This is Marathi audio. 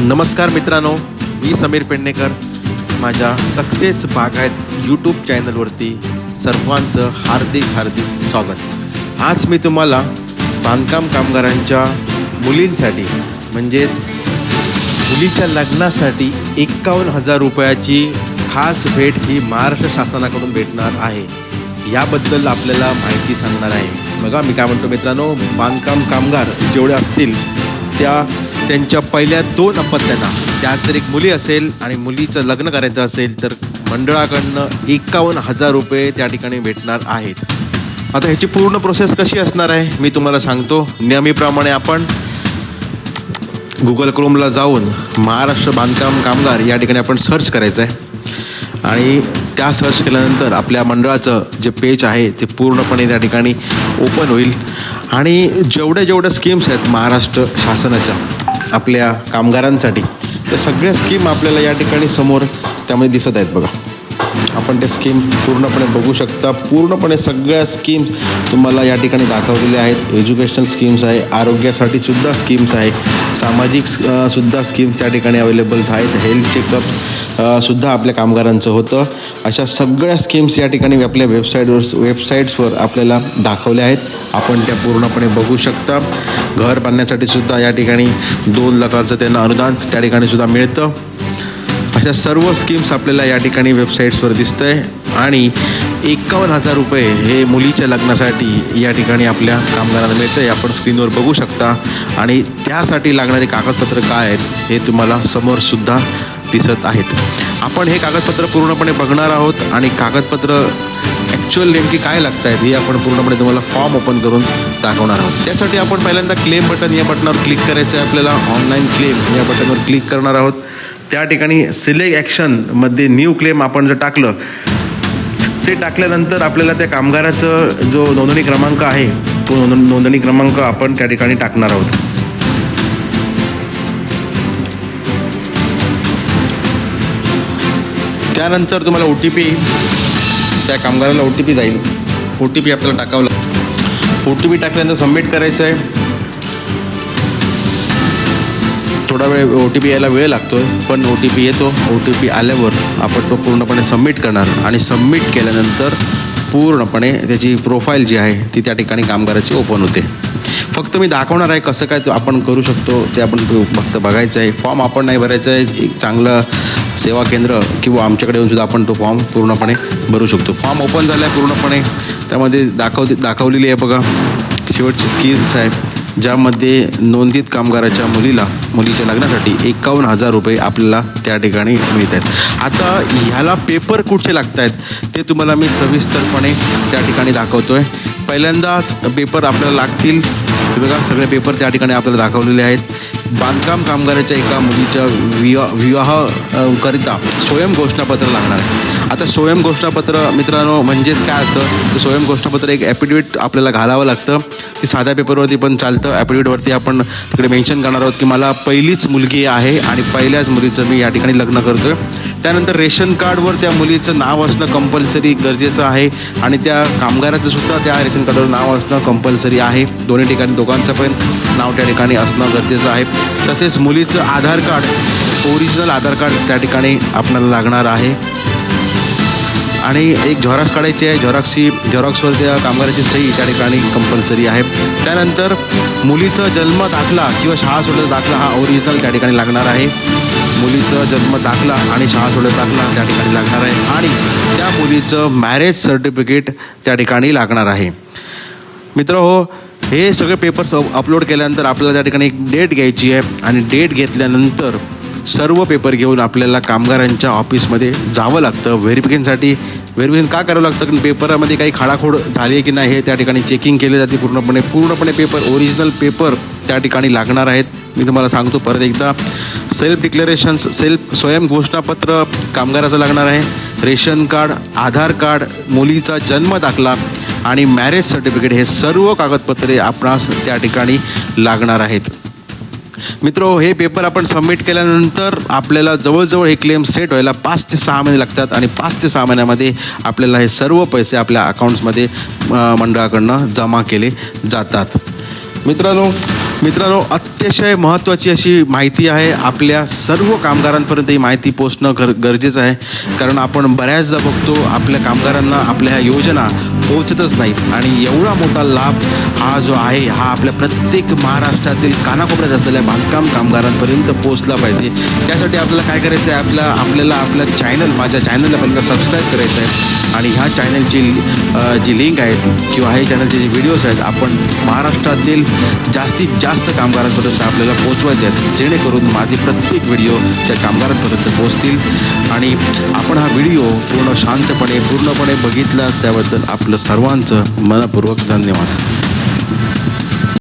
नमस्कार मित्रांनो मी समीर पेडणेकर. माझ्या सक्सेस बागायत यूट्यूब चॅनलवरती सर्वांचं हार्दिक हार्दिक स्वागत. आज मी तुम्हाला बांधकाम कामगारांच्या मुलींसाठी म्हणजेच मुलीच्या लग्नासाठी एक्कावन्न हजार रुपयाची खास भेट ही महाराष्ट्र शासनाकडून भेटणार आहे. याबद्दल आपल्याला माहिती सांगणार आहे. बघा मी काय म्हणतो मित्रांनो बांधकाम कामगार जेवढे असतील त्या त्यांच्या पहिल्या दोन अपत्यांना. त्यात जर एक मुली असेल आणि मुलीचं लग्न करायचं असेल तर मंडळाकडनं एकावन्न हजार रुपये त्या ठिकाणी भेटणार आहेत. आता ह्याची पूर्ण प्रोसेस कशी असणार आहे मी तुम्हाला सांगतो. नियमीप्रमाणे आपण गुगल क्रोमला जाऊन महाराष्ट्र बांधकाम कामगार या ठिकाणी आपण सर्च करायचं आहे आणि त्या सर्च केल्यानंतर आपल्या मंडळाचं जे पेज आहे ते पूर्णपणे त्या ठिकाणी ओपन होईल. आणि जेवढ्या जेवढ्या स्कीम्स आहेत महाराष्ट्र शासनाच्या आपल्या कामगारांसाठी त्या सगळ्या स्कीम आपल्याला या ठिकाणी समोर त्यामध्ये दिसत आहेत बघा. आपण ते स्कीम पूर्णपणे बघू शकता. पूर्णपणे सगळ्या स्कीम्स तुम्हाला या ठिकाणी दाखवलेल्या आहेत. एज्युकेशनल स्कीम्स आहे आरोग्यासाठी सुद्धा स्कीम्स आहे. सामाजिक सुद्धा स्कीम्स त्या ठिकाणी अवेलेबल्स आहेत. हेल्थ चेकअप सुद्धा आपल्या कामगारांचं होतं. अशा सगळ्या स्कीम्स या ठिकाणी आपल्या वेबसाईटवर वेबसाईट्सवर आपल्याला दाखवल्या आहेत. आपण त्या पूर्णपणे बघू शकता. घर बांधण्यासाठी सुद्धा या ठिकाणी दोन लाखाचं त्यांना अनुदान त्या ठिकाणी सुद्धा मिळतं. अशा सर्व स्कीम्स आपल्याला या ठिकाणी वेबसाईट्सवर दिसतं आहे आणि एकावन्न हजार रुपये हे मुलीच्या लग्नासाठी या ठिकाणी आपल्या कामगारांना मिळतं आहे आपण स्क्रीनवर बघू शकता. आणि त्यासाठी लागणारे कागदपत्र काय आहेत हे तुम्हाला समोरसुद्धा दिसत आहेत. आपण हे कागदपत्र पूर्णपणे बघणार आहोत आणि कागदपत्र ॲक्च्युअल नेमकी काय लागत आहेत हे आपण पूर्णपणे तुम्हाला फॉर्म ओपन करून दाखवणार आहोत. त्यासाठी आपण पहिल्यांदा क्लेम बटन या बटनावर क्लिक करायचं आहे आपल्याला. ऑनलाईन क्लेम या बटनवर क्लिक करणार आहोत. त्या ठिकाणी सिलेक्ट ॲक्शनमध्ये न्यू क्लेम आपण जर टाकलं ते टाकल्यानंतर आपल्याला त्या कामगाराचं जो नोंदणी क्रमांक आहे तो नोंद नोंदणी क्रमांक आपण त्या ठिकाणी टाकणार आहोत. त्यानंतर तुम्हाला ओ टी पी त्या कामगाराला ओ टी पी जाईल. ओ टी पी आपल्याला टाकावं लागतं ओ टी पी टाकल्यानंतर सबमिट करायचं आहे थोडा वेळ ओ टी पी यायला वेळ लागतो आहे पण ओ टी पी येतो. ओ टी पी आल्यावर आपण तो पूर्णपणे सबमिट करणार आणि सबमिट केल्यानंतर पूर्णपणे त्याची प्रोफाईल जी आहे ती त्या ठिकाणी कामगाराची ओपन होते. फक्त मी दाखवणार आहे कसं काय तो आपण करू शकतो ते आपण फक्त बघायचं आहे. फॉर्म आपण नाही भरायचं आहे एक चांगलं सेवा केंद्र किंवा आमच्याकडे येऊनसुद्धा आपण तो फॉर्म पूर्णपणे भरू शकतो. फॉर्म ओपन झाला आहे पूर्णपणे. त्यामध्ये दाखवते दाखवलेली आहे बघा. शेवटची स्कीम्स आहे ज्यामध्ये नोंदीत कामगाराच्या मुलीला मुलीच्या लग्नासाठी एकावन्न हजार रुपये आपल्याला त्या ठिकाणी मिळत आहेत आता ह्याला पेपर कुठचे लागत आहेत ते तुम्हाला मी सविस्तरपणे त्या ठिकाणी दाखवतो आहे पहिल्यांदाच पेपर आपल्याला लागतील. बघा सगळे पेपर त्या ठिकाणी आपल्याला दाखवलेले आहेत. बांधकाम कामगाराच्या एका मुलीच्या विवाह विवाह करिता स्वयं घोषणापत्र लागणार आहे. आता स्वयं घोषणापत्र मित्रांनो म्हणजेच काय असतं? तर स्वयं घोषणापत्र एक ॲफिडेविट आपल्याला घालावं लागतं. ती साध्या पेपरवरती पण चालतं. ॲफिडेविटवरती आपण तिकडे मेन्शन करणार आहोत की मला पहिलीच मुलगी आहे आणि पहिल्याच मुलीचं मी या ठिकाणी लग्न करतो आहे त्यानंतर रेशन कार्डवर त्या मुलीचं नाव असणं कंपल्सरी गरजेचं आहे. आणि त्या कामगाराचं सुद्धा त्या रेशन कार्डवर नाव असणं कंपल्सरी आहे. दोन्ही ठिकाणी दोघांचं पण नाव त्या ठिकाणी असणं गरजेचं आहे. तसेच मुलीचं Aadhaar card original Aadhaar card त्या ठिकाणी आपल्याला लागणार आहे. आणि एक झेरॉक्स काढायची आहे. झेरॉक्सची झेरॉक्सवर त्या कामगाराची सही त्या ठिकाणी कंपल्सरी आहे. त्यानंतर मुलीचा जन्म दाखला किंवा शाळा सोडल्याचा दाखला हा ओरिजिनल त्या ठिकाणी लागणार आहे. मुलीचा जन्म दाखला आणि शाळा सोडत दाखला त्या ठिकाणी लागणार आहे. आणि त्या मुलीचं मॅरेज सर्टिफिकेट त्या ठिकाणी लागणार आहे. मित्र हो हे सगळे पेपर्स अपलोड केल्यानंतर आपल्याला त्या ठिकाणी एक डेट घ्यायची आहे. आणि डेट घेतल्यानंतर सर्व पेपर घेऊन आपल्याला कामगारांच्या ऑफिसमध्ये जावं लागतं. व्हेरिफिकेशनसाठी व्हेरिफिकेशन का करावं लागतं? कारण पेपरामध्ये काही खाडाखोड झाली आहे की नाही हे त्या ठिकाणी चेकिंग केले जाते पूर्णपणे. पूर्णपणे पेपर ओरिजिनल पेपर त्या ठिकाणी लागणार आहेत. मी तुम्हाला सांगतो परत एकदा. सेल्फ डिक्लेरेशन्स सेल्फ स्वयं घोषणापत्र कामगाराचं लागणार आहे. रेशन कार्ड आधार कार्ड मुलीचा जन्म दाखला आणि मॅरेज सर्टिफिकेट हे सर्व कागदपत्रे आपणास त्या ठिकाणी लागणार आहेत. मित्रो हे पेपर आपण सबमिट केल्यानंतर आपल्याला जवळजवळ हे क्लेम सेट व्हायला पाच ते सहा महिने लागतात आणि पाच ते सहा महिन्यामध्ये आपल्याला हे सर्व पैसे आपल्या अकाउंट्समध्ये मंडळाकडनं जमा केले जातात. मित्रांनो मित्रांनो अतिशय महत्त्वाची अशी माहिती आहे. आपल्या सर्व कामगारांपर्यंत ही माहिती पोचणं गर गरजेचं आहे. कारण आपण बऱ्याचदा बघतो आपल्या कामगारांना आपल्या ह्या योजना पोहोचतच नाहीत आणि एवढा मोठा लाभ हा जो आहे हा आपल्या प्रत्येक महाराष्ट्रातील कानाकोपऱ्यात असलेल्या बांधकाम कामगारांपर्यंत पोचला पाहिजे. त्यासाठी आपल्याला काय करायचं आहे आपल्या आपल्याला आपल्या चॅनल माझ्या चॅनलला पहिल्यांदा सबस्क्राईब करायचं आहे आणि ह्या चॅनलची जी लिंक आहे किंवा हे चॅनलचे जे व्हिडिओज आहेत आपण महाराष्ट्रातील जास्तीत जास्त कामगारांपर्यंत आपल्याला पोचवायचे आहेत. जेणेकरून माझे प्रत्येक व्हिडिओ त्या कामगारांपर्यंत पोहोचतील. आणि आपण हा व्हिडिओ पूर्ण शांतपणे पूर्णपणे बघितला त्याबद्दल आपलं सर्वांचं मनपूर्वक धन्यवाद.